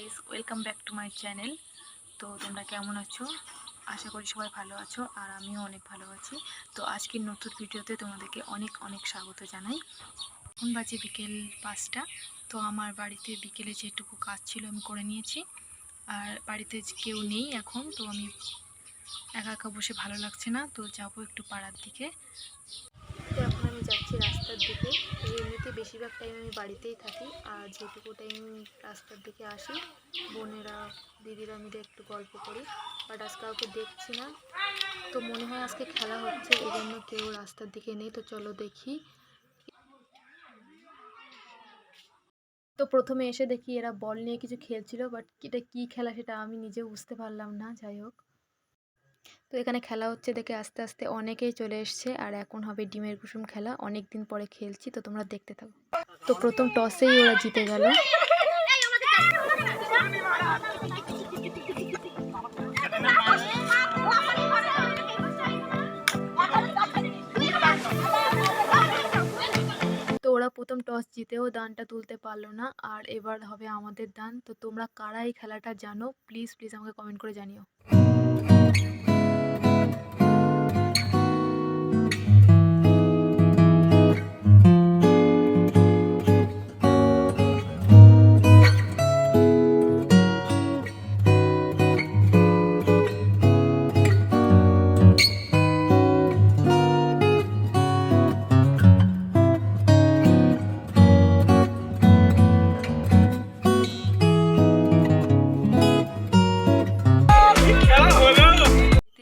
Guys welcome back to my channel তো তোমরা কেমন আছো? আশা করি সবাই ভালো আছো, আর আমিও অনেক ভালো আছি। তো আজকের নতুন ভিডিওতে তোমাদেরকে অনেক অনেক স্বাগত জানাই। এখন বাজে বিকেল পাঁচটা, তো আমার বাড়িতে বিকেলে যেটুকু কাজ ছিল আমি করে নিয়েছি। আর বাড়িতে কেউ নেই এখন, তো আমি একা একা বসে ভালো লাগছে না, তো যাব একটু পাড়ার দিকে। তো এখন আমি যাচ্ছি রাস্তার দিকে তো এমনিতে বেশিরভাগ টাইম আমি বাড়িতেই থাকি। আর যেটুকু টাইম রাস্তার দিকে আসি, বোনেরা, দিদিরা মিলে একটু গল্প করি। বাট আজকে কাউকে দেখছি না। তো মনে হয় আজকে খেলা হচ্ছে এই জন্য কেউ রাস্তার দিকে নেই। তো চলো দেখি। তো প্রথমে এসে দেখি এরা বল নিয়ে কিছু খেলছিল বাট এটা কী খেলা সেটা আমি নিজে বুঝতে পারলাম না। যাই হোক। তো এখানে খেলা হচ্ছে দেখে আস্তে আস্তে অনেকেই চলে এসছে। আর এখন হবে ডিমের কুসুম খেলা। অনেক দিন পরে খেলছি, তো তোমরা দেখতে থাকো। তো প্রথম টসেই ওরা জিতে গেল। তো ওরা প্রথম টস জিতেও দানটা তুলতে পারল না। আর এবার হবে আমাদের দান। তো তোমরা কারা এই খেলাটা জানো? প্লিজ প্লিজ আমাকে কমেন্ট করে জানিও।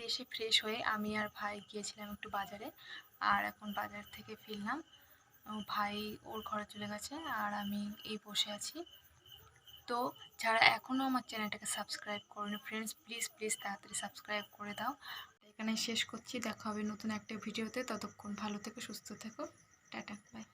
এসে ফ্রেশ হয়ে আমি আর ভাই গিয়েছিলাম একটু বাজারে। আর এখন বাজার থেকে ফিরলাম। ভাই ওর ঘরে চলে গেছে আর আমি এই বসে আছি। তো যারা এখনও আমার চ্যানেলটাকে সাবস্ক্রাইব করেনি ফ্রেন্ডস প্লিজ প্লিজ তাড়াতাড়ি সাবস্ক্রাইব করে দাও। এখানে শেষ করছি। দেখা হবে নতুন একটা ভিডিওতে ততক্ষণ ভালো থেকো, সুস্থ থেকো। Tata bye